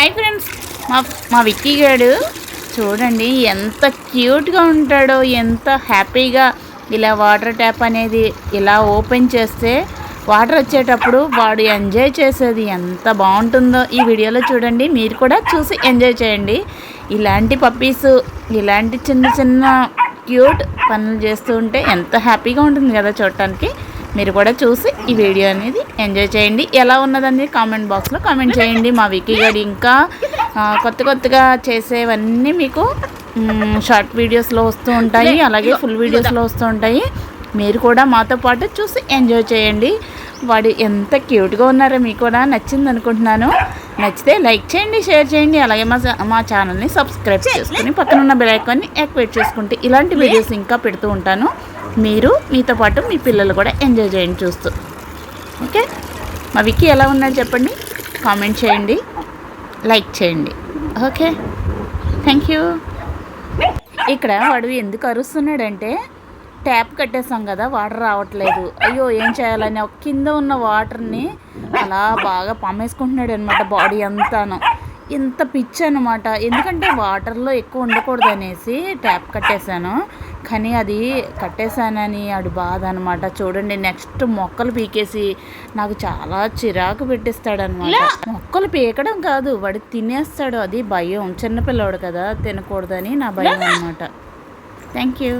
Hi friends మా మా విక్కీ గారు చూడండి ఎంత క్యూట్గా ఉంటాడో ఎంత హ్యాపీగా ఇలా వాటర్ ట్యాప్ అనేది ఇలా ఓపెన్ చేస్తే వాటర్ వచ్చేటప్పుడు వాడు ఎంజాయ్ చేసేది ఎంత బాగుంటుందో ఈ వీడియోలో చూడండి. మీరు కూడా చూసి ఎంజాయ్ చేయండి. ఇలాంటి పప్పీస్ ఇలాంటి చిన్న చిన్న క్యూట్ పనులు చేస్తూ ఉంటే ఎంత హ్యాపీగా ఉంటుంది కదా చూడటానికి. మీరు కూడా చూసి ఈ వీడియో అనేది ఎంజాయ్ చేయండి. ఎలా ఉన్నదని కామెంట్ బాక్స్లో కామెంట్ చేయండి. మా వికీ గారు ఇంకా కొత్త కొత్తగా చేసేవన్నీ మీకు షార్ట్ వీడియోస్లో వస్తూ ఉంటాయి. అలాగే ఫుల్ వీడియోస్లో వస్తూ ఉంటాయి. మీరు కూడా మాతో పాటు చూసి ఎంజాయ్ చేయండి. వాడు ఎంత క్యూట్గా ఉన్నారో మీకు కూడా నచ్చింది అనుకుంటున్నాను. నచ్చితే లైక్ చేయండి షేర్ చేయండి. అలాగే మా మా ఛానల్ని సబ్స్క్రైబ్ చేసుకుని పక్కన ఉన్న బెల్ ఐకాన్ని యాక్టివేట్ చేసుకుంటే ఇలాంటి వీడియోస్ ఇంకా పెడుతూ ఉంటాను. మీరు మీతో పాటు మీ పిల్లలు కూడా ఎంజాయ్ చేయండి చూస్తూ. ఓకే? మా విక్కీ ఎలా ఉన్నాడు చెప్పండి? కామెంట్ చేయండి. లైక్ చేయండి. ఓకే? Thank you. ఇక్కడ వాడు ఎందుకు అరుస్తున్నాడంటే ట్యాప్ కట్టేసాం కదా వాటర్ రావట్లేదు. అయ్యో ఏం చేయాలని? ఒక కింద ఉన్న వాటర్ని అలా బాగా పమ్మేసుకుంటున్నాడు అనమాట బాడీ అంతాను. ఇంత పిచ్చి అనమాట ఎందుకంటే వాటర్లో ఎక్కువ ఉండకూడదు అనేసి ట్యాప్ కట్టేశాను. కానీ అది కట్టేశానని ఆడు బాధ అనమాట చూడండి నెక్స్ట్ మొక్కలు పీకేసి నాకు చాలా చిరాకు పెట్టిస్తాడు అనమాట మొక్కలు పీకడం కాదు వాడు తినేస్తాడు. అది భయం. చిన్నపిల్లవాడు కదా తినకూడదని నా భయం అనమాట థ్యాంక్ యూ